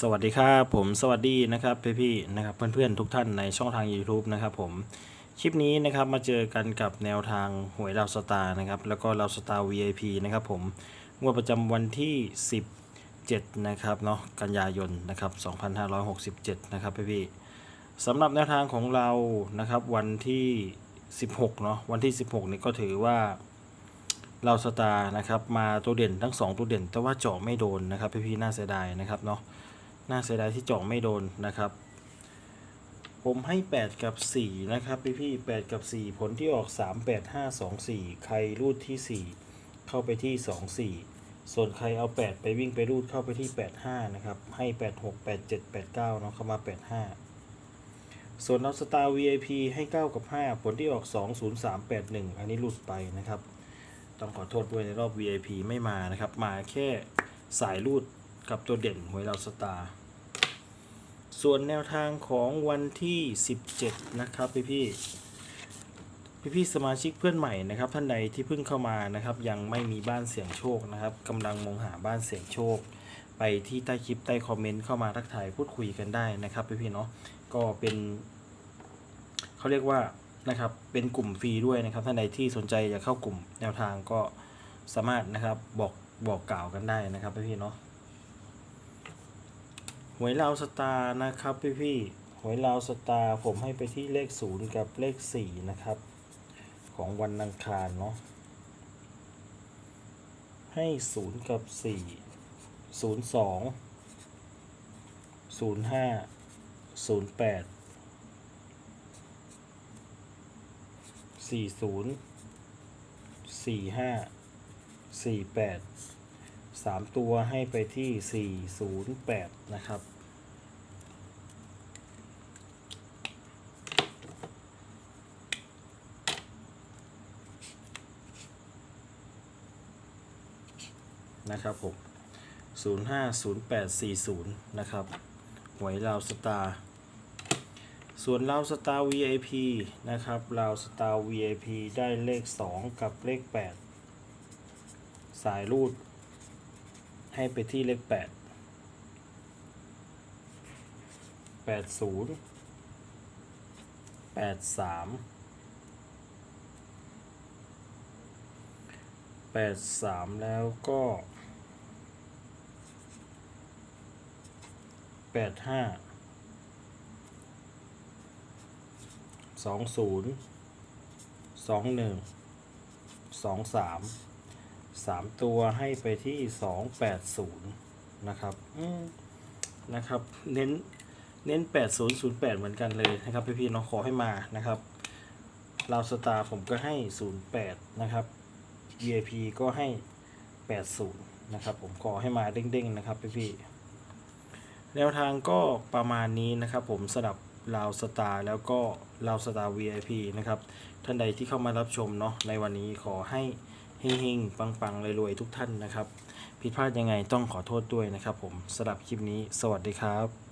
สวัสดีครับผมสวัสดีนะครับพี่ๆนะครับเพื่อนๆทุกท่านในช่องทาง YouTube นะครับผมคลิปนี้นะครับมาเจอกันกับแนวทางหวยดาวสตาร์นะครับแล้วก็ดาวสตาร์ VIP นะครับผมงวดประจำวันที่ 17นะครับเนาะกันยายนนะครับ2567นะครับพี่ๆสำหรับแนวทางของเรานะครับวันที่ 16เนาะวันที่ 16นี่ก็ถือว่าเราสตาร์นะครับมาตัวเด่นทั้ง 2 ตัวเด่น แต่ว่าเจาะไม่โดนนะครับพี่ๆน่าเสียดายนะครับเนาะ น่าเสียดายที่เจาะไม่โดนนะครับ ผมให้ 8 กับ 4 นะครับ พี่ๆ8กับ 4 ผลที่ออก 3 8 5 2 4 ใครรูดที่ 4 เข้าไปที่ 2 4 ส่วนใครเอา 8 ไปวิ่งไปรูดเข้าไปที่ 8 5 นะครับ ให้ 8 6 8 7 8 9เนาะเข้ามา 8 5ส่วนเราสตาร์ VIP ให้ 9 กับ 5 ผลที่ออก 2 0 3 8 1 อันนี้หลุดไปนะครับ ต้องขอโทษด้วยในรอบ VIP ไม่มานะครับ มาแค่สายรูดกับตัวเด่นหวยเราสตาร์ ส่วนแนวทางของวันที่ 17 นะครับพี่พี่พี่พี่สมาชิกเพื่อนใหม่นะครับ ท่านใดที่เพิ่งเข้ามานะครับ ยังไม่มีบ้านเสี่ยงโชคนะครับกำลังมองหาบ้านเสี่ยงโชค ไปที่ใต้คลิปใต้คอมเมนต์เข้ามาทักทายพูดคุยกันได้นะครับพี่พี่เนาะก็เป็นเขาเรียกว่านะครับเป็นกลุ่มฟรีด้วยนะครับ ท่านใดที่สนใจอยากเข้ากลุ่มแนวทางก็สามารถนะครับบอกบอกกล่าวกันได้นะครับพี่พี่เนาะ วยลาวสตาร์นะครับพี่พี่หวยลาวสตาร์ผมให้ไปที่เลขศูนย์กับเลขสี่นะครับ ของวันอังคารเนาะให้ศูนย์กับสี่ศูนย์สองศูนย์ห้าศูนย์แปดสี่ศูนย์สี่ห้าสี่แปดสามตัวให้ไปที่408นะครับ นะครับผม050840 นะครับหวยลาวสตาร์ส่วนลาวสตาร์ VIP นะครับลาวสตาร์ VIP ได้เลข 2 กับเลข 8 สายรูด ให้ไปที่เลขแปดแปดศูนย์แปดสามแปดสามแล้วก็ แปดห้าสองศูนย์สองหนึ่งสองสามสามตัวให้ไปที่สองแปดศูนย์นะครับนะครับ เน้นเน้นแปดศูนย์ศูนย์แปดเหมือนกันเลยนะครับพี่ๆเน้องขอให้มานะครับลาวสตาร์ผมก็ให้ศูนย์แปดนะครับ VIP ก็ให้แปดศูนย์นะครับ ผมขอให้มาเด้งๆนะครับพี่ๆ แนวทางก็ประมาณนี้นะครับผมสำหรับลาวสตาร์แล้วก็ลาวสตาร์ VIP นะครับ ท่านใดที่เข้ามารับชมเนาะในวันนี้ขอให้เฮงๆ ปังๆรวยๆทุกท่านนะครับ ผิดพลาดยังไงต้องขอโทษด้วยนะครับผมสำหรับคลิปนี้ สวัสดีครับ